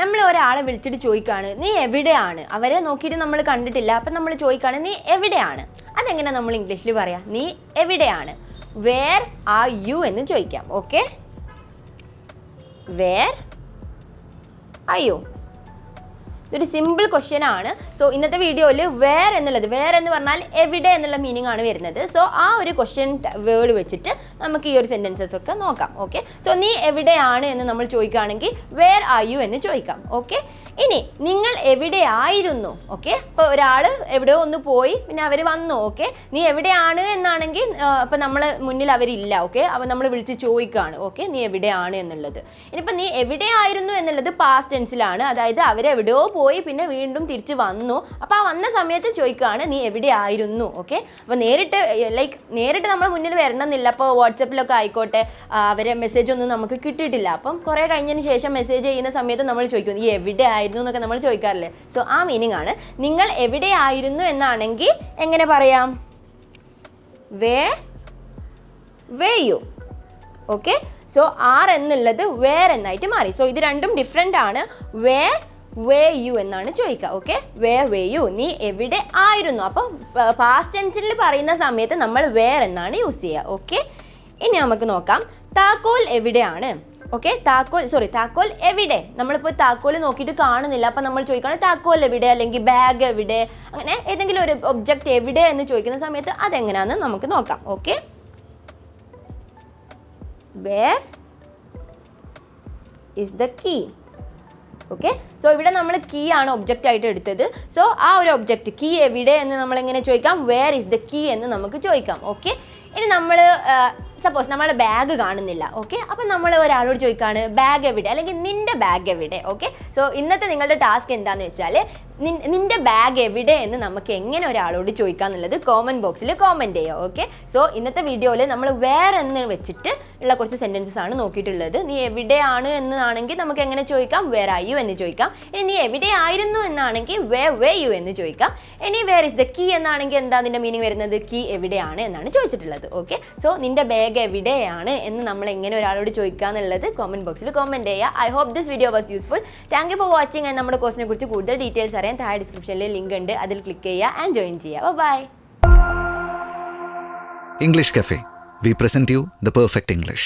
നമ്മൾ ഒരാളെ വിളിച്ചിട്ട് ചോദിക്കുകയാണ് നീ എവിടെയാണ്? അവരെ നോക്കിയിട്ട് നമ്മൾ കണ്ടിട്ടില്ല അപ്പം നമ്മൾ ചോദിക്കുകയാണ് നീ എവിടെയാണ്? അതെങ്ങനെ നമ്മൾ ഇംഗ്ലീഷിൽ പറയാം നീ എവിടെയാണ്? വേർ ആർ യു എന്ന് ചോദിക്കാം ഓക്കെ വേർ അയ്യോ ഇതൊരു സിമ്പിൾ ക്വസ്റ്റ്യൻ ആണ്. സോ ഇന്നത്തെ വീഡിയോയിൽ വേർ എന്നുള്ളത് വേർ എന്ന് പറഞ്ഞാൽ എവിടെ എന്നുള്ള മീനിങ് ആണ് വരുന്നത്. സോ ആ ഒരു ക്വസ്റ്റ്യൻ വേർഡ് വെച്ചിട്ട് നമുക്ക് ഈ ഒരു സെന്റൻസസ് ഒക്കെ നോക്കാം ഓക്കെ സോ നീ എവിടെയാണ് എന്ന് നമ്മൾ ചോദിക്കുകയാണെങ്കിൽ വേർ ആർ യു എന്ന് ചോദിക്കാം ഓക്കെ ഇനി നിങ്ങൾ എവിടെയായിരുന്നു ഓക്കെ അപ്പോൾ ഒരാൾ എവിടെയോ ഒന്ന് പോയി പിന്നെ അവർ വന്നു ഓക്കെ നീ എവിടെയാണ് എന്നാണെങ്കിൽ അപ്പോൾ നമ്മൾ മുന്നിൽ അവരില്ല ഓക്കെ അപ്പോൾ നമ്മൾ വിളിച്ച് ചോദിക്കുകയാണ് ഓക്കെ നീ എവിടെയാണ് എന്നുള്ളത്. ഇനിയിപ്പോൾ നീ എവിടെയായിരുന്നു എന്നുള്ളത് പാസ്റ്റ് ടെൻസിലാണ് അതായത് അവരെവിടെയോ പോയി പിന്നെ വീണ്ടും തിരിച്ച് വന്നു. അപ്പോൾ ആ വന്ന സമയത്ത് ചോദിക്കുകയാണ് നീ എവിടെ ആയിരുന്നു? ഓക്കെ? അപ്പോൾ നേരിട്ട് ലൈക്ക് നേരിട്ട് നമ്മുടെ മുന്നിൽ വരണമെന്നില്ല. അപ്പോൾ വാട്സപ്പിലൊക്കെ ആയിക്കോട്ടെ അവരെ മെസ്സേജ് ഒന്നും നമുക്ക് കിട്ടിയിട്ടില്ല. അപ്പം കുറേ കഴിഞ്ഞതിന് ശേഷം മെസ്സേജ് ചെയ്യുന്ന സമയത്ത് നമ്മൾ ചോദിക്കും നീ എവിടെ ആയിരുന്നു? എന്നൊക്കെ നമ്മൾ ചോദിക്കാറില്ലേ? സോ ആ മീനിങ് ആണ്. നിങ്ങൾ എവിടെ ആയിരുന്നു? എന്നാണെങ്കിൽ എങ്ങനെ പറയാം? Were were you. Okay? So are എന്നുള്ളത് വേർ എന്നായിട്ട് മാറി. സോ ഇത് രണ്ടും ഡിഫറെന്റ് ആണ്. വേ വേ യു എന്നാണ് ചോദിക്കുക ഓക്കെ വേർ വേ യു നീ എവിടെ ആയിരുന്നു? അപ്പം പാസ്റ്റ് ടെൻസിൽ പറയുന്ന സമയത്ത് നമ്മൾ വേർ എന്നാണ് യൂസ് ചെയ്യുക ഓക്കെ ഇനി നമുക്ക് നോക്കാം. താക്കോൽ എവിടെയാണ്? ഓക്കെ താക്കോൽ സോറി താക്കോൽ എവിടെ? നമ്മളിപ്പോൾ താക്കോൽ നോക്കിയിട്ട് കാണുന്നില്ല അപ്പം നമ്മൾ ചോദിക്കുകയാണ് താക്കോൽ എവിടെ? അല്ലെങ്കിൽ ബാഗ് എവിടെ? അങ്ങനെ ഏതെങ്കിലും ഒരു ഒബ്ജക്റ്റ് എവിടെ എന്ന് ചോദിക്കുന്ന സമയത്ത് അതെങ്ങനെയാണെന്ന് നമുക്ക് നോക്കാം okay where is the key okay so ഇവിടെ നമ്മൾ കീ ആണ് ഒബ്ജക്റ്റ് ആയിട്ട് എടുത്തത്. സോ ആ ഒരു ഒബ്ജക്റ്റ് കീ എവിടെ എന്ന് നമ്മൾ എങ്ങനെ ചോദിക്കാം? വേർ ഇസ് ദ കീ എന്ന് നമുക്ക് ചോദിക്കാം. ഓക്കെ ഇനി നമ്മൾ സപ്പോസ് നമ്മളെ ബാഗ് കാണുന്നില്ല ഓക്കെ അപ്പം നമ്മൾ ഒരാളോട് ചോദിക്കുകയാണ് ബാഗ് എവിടെ? അല്ലെങ്കിൽ നിന്റെ ബാഗ് എവിടെ? ഓക്കെ സോ ഇന്നത്തെ നിങ്ങളുടെ ടാസ്ക് എന്താണെന്ന് വെച്ചാൽ നിന്റെ ബാഗ് എവിടെ എന്ന് നമുക്ക് എങ്ങനെ ഒരാളോട് ചോദിക്കാന്നുള്ളത് കോമന്റ് ബോക്സിൽ കോമന്റ് ചെയ്യുക ഓക്കെ സോ ഇന്നത്തെ വീഡിയോയിൽ നമ്മൾ വേറെ എന്ന് വെച്ചിട്ട് ഉള്ള കുറച്ച് സെന്റൻസസ് ആണ് നോക്കിയിട്ടുള്ളത്. നീ എവിടെയാണ് എന്നാണെങ്കിൽ നമുക്ക് എങ്ങനെ ചോദിക്കാം? വേർ ആർ യു എന്ന് ചോദിക്കാം. ഇനി നീ എവിടെയായിരുന്നു എന്നാണെങ്കിൽ വേ വേ യു എന്ന് ചോദിക്കാം. ഇനി വേർ ഇസ് ദ കീ എന്നാണെങ്കിൽ എന്താ അതിന്റെ മീനിങ് വരുന്നത്? കീ എവിടെയാണ് എന്നാണ് ചോദിച്ചിട്ടുള്ളത് ഓക്കെ സോ നിന്റെ ബാഗ് എവിടെയാണ് എന്ന് നമ്മൾ എങ്ങനെ ഒരാളോട് ചോദിക്കുക എന്നുള്ളത് കോമന്റ് ബോക്സിൽ കോമന്റ് ചെയ്യുക I hope this video was useful thank you for watching and നമ്മുടെ കോഴ്സിനെ കുറിച്ച് കൂടുതൽ ഡീറ്റെയിൽസ് അറിയാൻ താഴെ ഡിസ്ക്രിപ്ഷനിൽ ലിങ്ക് ഉണ്ട്. അതിൽ ക്ലിക്ക് ചെയ്യുക ആൻഡ് ജോയിൻ ചെയ്യുക by English Cafe. We present you the perfect English.